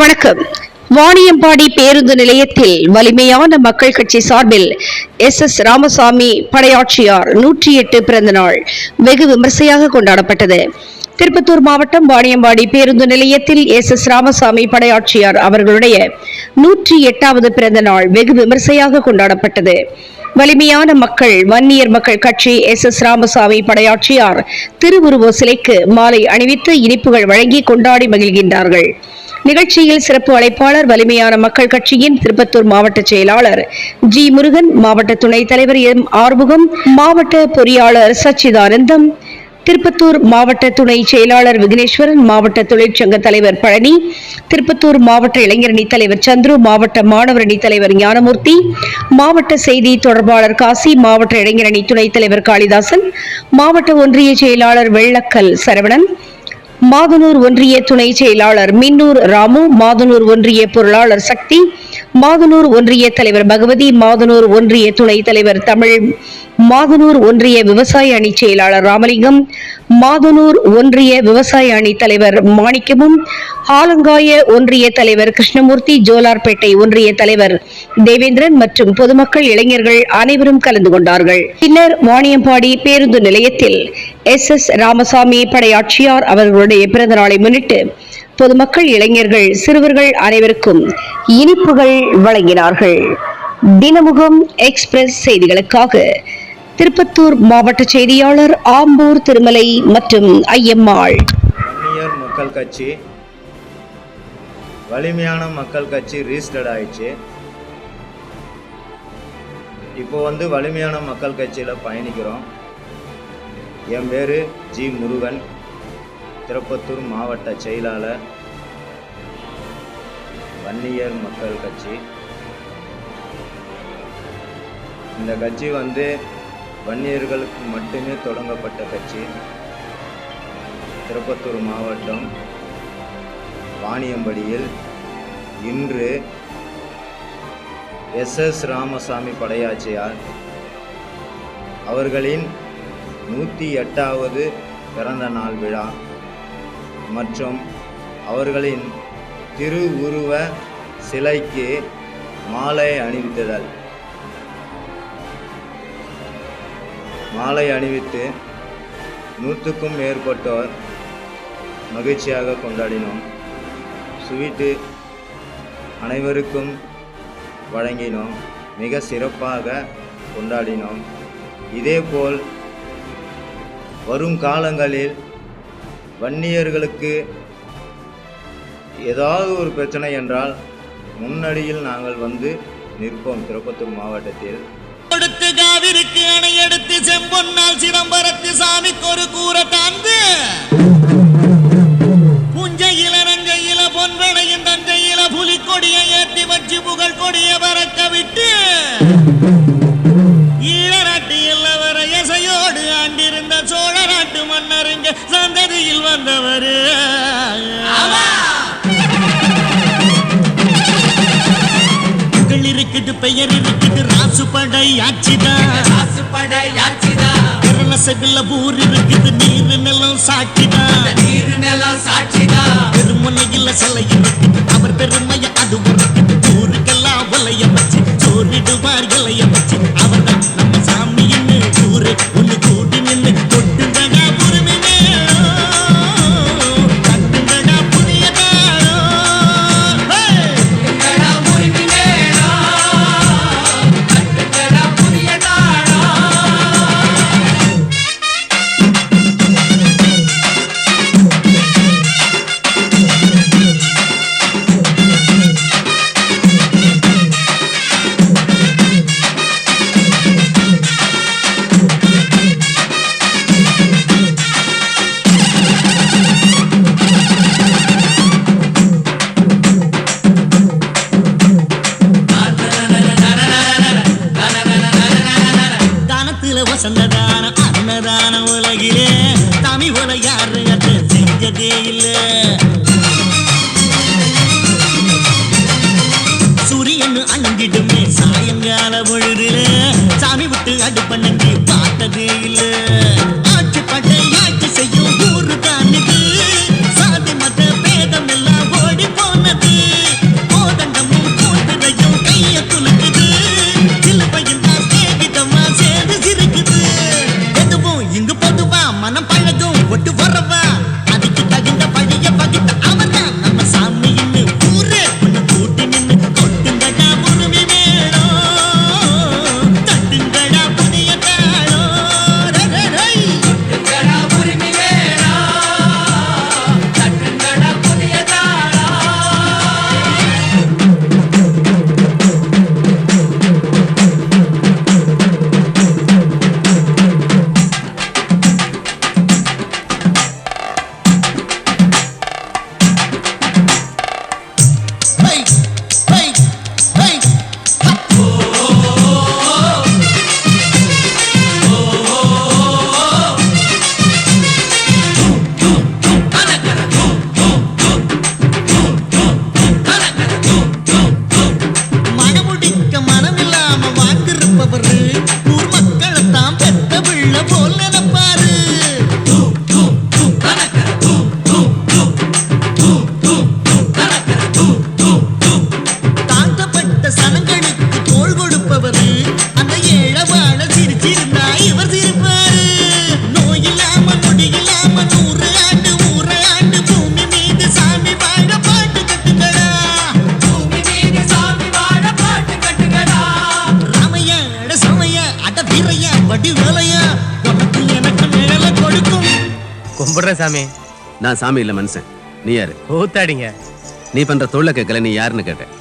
வணக்கம். வாணியம்பாடி பேருந்து நிலையத்தில் வலிமையான மக்கள் கட்சி சார்பில் எஸ் எஸ் ராமசாமி படையாட்சியார் நூற்றி எட்டு பிறந்த நாள் வெகு விமர்சையாக கொண்டாடப்பட்டது. திருப்பத்தூர் மாவட்டம் வாணியம்பாடி பேருந்து நிலையத்தில் எஸ் எஸ் ராமசாமி படையாட்சியார் அவர்களுடைய நூற்றி எட்டாவது பிறந்த நாள் வெகு விமர்சையாக கொண்டாடப்பட்டது. வலிமையான மக்கள் வன்னியர் மக்கள் கட்சி எஸ் எஸ் ராமசாமி படையாட்சியார் திருவுருவ சிலைக்கு மாலை அணிவித்து இனிப்புகள் வழங்கி கொண்டாடி மகிழ்கின்றார்கள். நிகழ்ச்சியில் சிறப்பு அழைப்பாளர் வலிமையான மக்கள் கட்சியின் திருப்பத்தூர் மாவட்ட செயலாளர் ஜி முருகன் மாவட்ட துணைத் தலைவர் எம் ஆர்முகம் மாவட்ட பொறியாளர் சச்சிதானந்தம் திருப்பத்தூர் மாவட்ட துணை செயலாளர் விக்னேஸ்வரன் மாவட்ட தொழிற்சங்க தலைவர் பழனி திருப்பத்தூர் மாவட்ட இளைஞரணி தலைவர் சந்துரு மாவட்ட மாணவரணி தலைவர் ஞானமூர்த்தி மாவட்ட செய்தி தொடர்பாளர் காசி மாவட்ட இளைஞரணி துணைத் தலைவர் காளிதாசன் மாவட்ட ஒன்றிய செயலாளர் வெள்ளக்கல் சரவணன் மாதனூர் ஒன்றிய துணை செயலாளர் மின்னூர் ராமு மாதனூர் ஒன்றிய பொருளாளர் சக்தி மாதனூர் ஒன்றிய தலைவர் பகவதி மாதனூர் ஒன்றிய துணை தலைவர் தமிழ் மாதனூர் ஒன்றிய விவசாய அணி செயலாளர் ராமலிங்கம் மாதனூர் ஒன்றிய விவசாய அணி தலைவர் மாணிக்கமும் ஆலங்காய ஒன்றிய தலைவர் கிருஷ்ணமூர்த்தி ஜோலார்பேட்டை ஒன்றிய தலைவர் தேவேந்திரன் மற்றும் பொதுமக்கள் இளைஞர்கள் அனைவரும் கலந்து கொண்டார்கள். பின்னர் வாணியம்பாடி பேருந்து நிலையத்தில் எஸ். எஸ். ராமசாமி படையாட்சியார் அவர்களுடைய பிறந்த நாளை முன்னிட்டு பொதுமக்கள் இளைஞர்கள் சிறுவர்கள் அனைவருக்கும் இனிப்புகள் வழங்கினார்கள். தினமுகம் எக்ஸ்பிரஸ் செய்திகளுக்காக திருப்பத்தூர் மாவட்ட செய்தியாளர் ஆம்பூர் திருமலை மற்றும் ஐயம்மாள். வன்னியர் மக்கள் கட்சி வலிமையான மக்கள் கட்சி ரீஸ்டட் ஆயிடுச்சு. இப்போ வந்து வலிமையான மக்கள் கட்சியில் பயணிக்கிறோம். என் பேர் ஜி முருகன். திருப்பத்தூர் மாவட்ட செயலாளர். வன்னியர் மக்கள் கட்சி. இந்த கட்சி வந்து வன்னியர்களுக்கு மட்டுமே தொடங்கப்பட்ட கட்சி. திருப்பத்தூர் மாவட்டம் வாணியம்படியில் இன்று எஸ் எஸ் ராமசாமி படையாச்சியார் அவர்களின் நூற்றி எட்டாவது பிறந்த நாள் விழா மற்றும் அவர்களின் திருவுருவ சிலைக்கு மாலை அணிவித்ததல் மாலை அணிவித்து நூற்றுக்கும் மேற்பட்டோர் மகிழ்ச்சியாக கொண்டாடினோம். ஸ்வீட்டு அனைவருக்கும் வழங்கினோம். மிக சிறப்பாக கொண்டாடினோம். இதேபோல் வரும் காலங்களில் வன்னியர்களுக்கு ஏதாவது ஒரு பிரச்சனை என்றால் முன்னடியில் நாங்கள் வந்து நிற்போம். திருப்பத்தூர் மாவட்டத்தில். கொடுத்து காவிருக்கு அணை எடுத்து செம்பொன்னால் சிதம்பரத்து சாமிக்கு ஒரு கூரை தாந்து புஞ்சையில நஞ்சையில பொன்வளையும் தஞ்சையில புலிக்கொடியை ஏற்றி வச்சு புகழ் கொடிய பறக்க விட்டு ஈழ நாட்டு இசையோடு ஆண்டிருந்த சோழ நாட்டு மன்னருங்க சந்ததியில் வந்தவர். இருக்குது பெயர் இருக்குது ராசு படை ஆட்சிதான் செவில ஊர் இருக்குது நீர் நிலம் சாட்சிதான் பெருமுனையில் சிலை இருக்குது அவர் பெருமைய அது உரைக்குது ஊருக்கெல்லாம் உலைய வச்சு சோறிடுவார் இலைய வச்சு வீரையா வடி வேலையா உனக்கு எனக்கு மேல கொடுக்கும். கும்பிடுறேன் சாமி. நான் சாமி இல்ல மனுஷன். நீ யாரு? கூத்தாடிங்க நீ பண்ற தொழில கேட்கல நீ யாருன்னு கேட்டேன்.